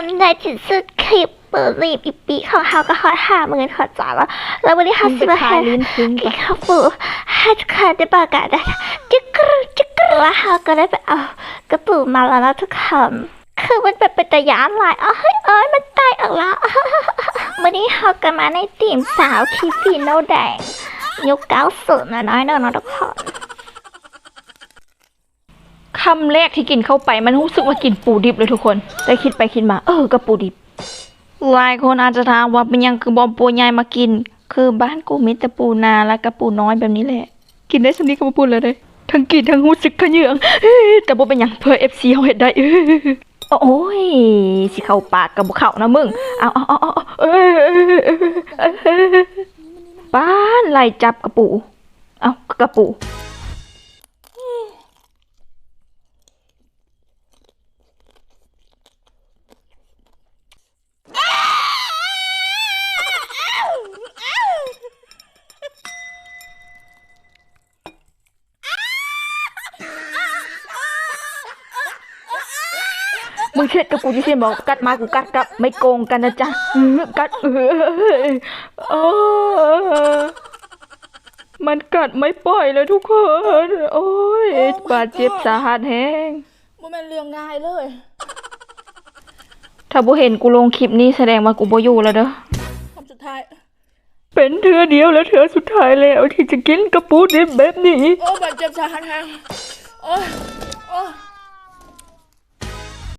นในที่สุดคลิปเปิดรีบอีปีของเฮาก็ฮอตห้าหมื่นขอจ่ายแล้วแล้ววันนี้เฮาสิมาให้ลิ้นทิ้งกินข้าวปูให้ทุกคนได้ประกาศได้จิกกรูจิกกรูแล้วเฮาก็ได้ไปเอากระปูมาแล้วนะทุกคนคือมันเป็นเป็นตะยานลายอ๋อเฮ้ยเอ้ยมันตายออกแล้ววันนี้เฮาก็มาในทีมสาวคีฟีโนแดงยุคเก้าสิบนะน้อยเนอะนะทุกคน คำแรกที่กินเข้าไปมันรู้สึกว่ากินปูดิบเลยทุกคน แต่คิดไปคิดมา เออก็ปูดิบ หลายคนอาจจะถามว่าเป็นยังคือบอมปูใหญ่มากิน คือบ้านกูมีแต่ปูนาและกระปูน้อยแบบนี้แหละ กินได้สำนี้ก็มาพูดเลยเด้ทั้งกินทั้งรู้สึกขะเหยืองเอ้ยแต่บ่เป็นหยังเพื่อ FC เฮาเฮ็ดได้เออโอ้ยสิเข้าปากกับบ่เข้านะมึง เอาเอาเอาเอาเอ้ยเอ้ยเอ้ยเอ้ยเอ้ยป้านไล่จับกระปู เอากระปู มึงเช็ดกับกูที่เช่นบอกกัดมากูกัดกลับไม่โกงกันนะจ๊ะอื้อกัดเออเออมันกัดไม่ปล่อยเลยทุกคน โอ้ยบาดเจ็บสาหัสแฮงมันเป็นเรื่องง่ายเลย ถ้าบ่เห็นกูลงคลิปนี้แสดงว่ากูบ่อยู่แล้วเด้อคำสุด ท้าย เป็นเธอเดียวและเธอสุดท้ายแล้วที่จะกินกระปูดิบแบบนี้ โอ้บาดเจ็บสาหัสแฮงโอ้ยโอ้ย